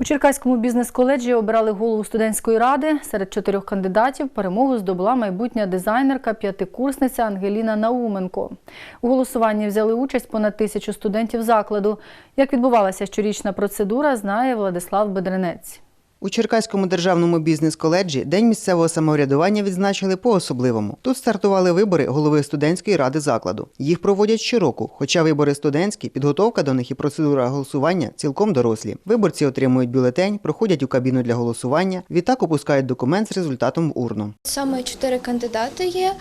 У Черкаському бізнес-коледжі обирали голову студентської ради. Серед чотирьох кандидатів перемогу здобула майбутня дизайнерка, п'ятикурсниця Ангеліна Науменко. У голосуванні взяли участь понад тисячу студентів закладу. Як відбувалася щорічна процедура, знає Владислав Бедренець. У Черкаському державному бізнес-коледжі День місцевого самоврядування відзначили по-особливому. Тут стартували вибори голови студентської ради закладу. Їх проводять щороку, хоча вибори студентські, підготовка до них і процедура голосування цілком дорослі. Виборці отримують бюлетень, проходять у кабіну для голосування, відтак опускають документ з результатом в урну. Саме чотири кандидати є.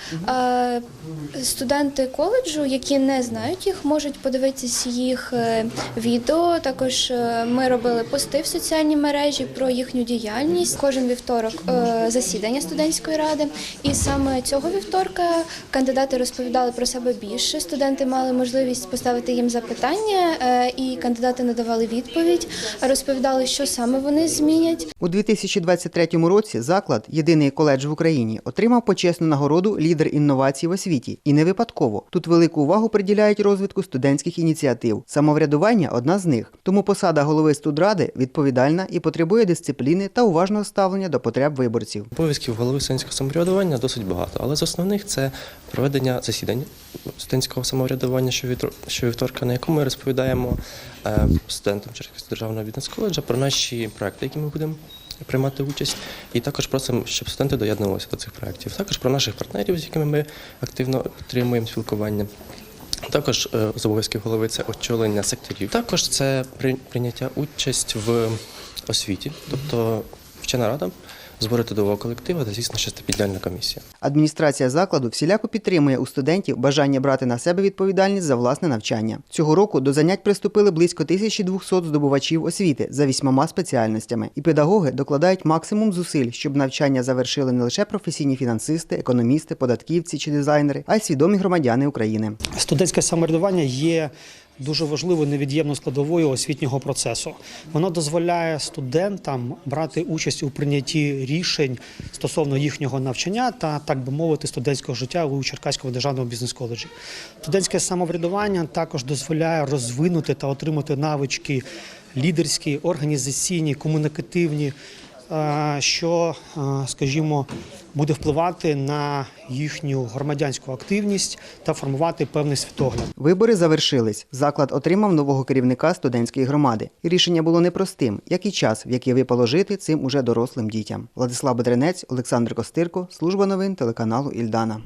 Студенти коледжу, які не знають їх, можуть подивитися їх е, відео. Також е, ми робили пости в соціальній мережі про їхню діяльність. Кожен вівторок е, засідання студентської ради. І саме цього вівторка кандидати розповідали про себе більше. Студенти мали можливість поставити їм запитання, е, і кандидати надавали відповідь, розповідали, що саме вони змінять. У 2023 році заклад, єдиний коледж в Україні, отримав почесну нагороду лідер інновацій в освіті. І не випадково. Тут велику увагу приділяють розвитку студентських ініціатив. Самоврядування одна з них. Тому посада голови студради відповідальна і потребує дисципліни та уважного ставлення до потреб виборців. Обов'язків голови студентського самоврядування досить багато, але з основних це проведення засідань студентського самоврядування щовівторка, на якому ми розповідаємо е, студентам Черкаського державного бізнес-коледжа про наші проекти, які ми будемо приймати участь, і також просимо, щоб студенти доєднувалися до цих проєктів. Також про наших партнерів, з якими ми активно підтримуємо спілкування. Також е, з обов'язків голови це очолення секторів. Також це при- прийняття участь в освіті, тобто вчена рада, збори трудового колективу та, звісно, ще підляльна комісія. Адміністрація закладу всіляко підтримує у студентів бажання брати на себе відповідальність за власне навчання. Цього року до занять приступили близько 1200 здобувачів освіти за вісьмома спеціальностями, і педагоги докладають максимум зусиль, щоб навчання завершили не лише професійні фінансисти, економісти, податківці чи дизайнери, а й свідомі громадяни України. Студентське самоврядування є дуже важливою невід'ємною складовою освітнього процесу. Воно дозволяє студентам брати участь у прийнятті рішень стосовно їхнього навчання та, так би мовити, студентського життя у Черкаському державному бізнес-коледжі. Студентське самоврядування також дозволяє розвинути та отримати навички лідерські, організаційні, комунікативні. Е, Що, е, скажімо, буде впливати на їхню громадянську активність та формувати певний світогляд. Вибори завершились. Заклад отримав нового керівника студентської громади. І рішення було непростим, як і час, в який випало жити цим уже дорослим дітям. Владислав Бедренець, Олександр Костирко, служба новин телеканалу Ільдана.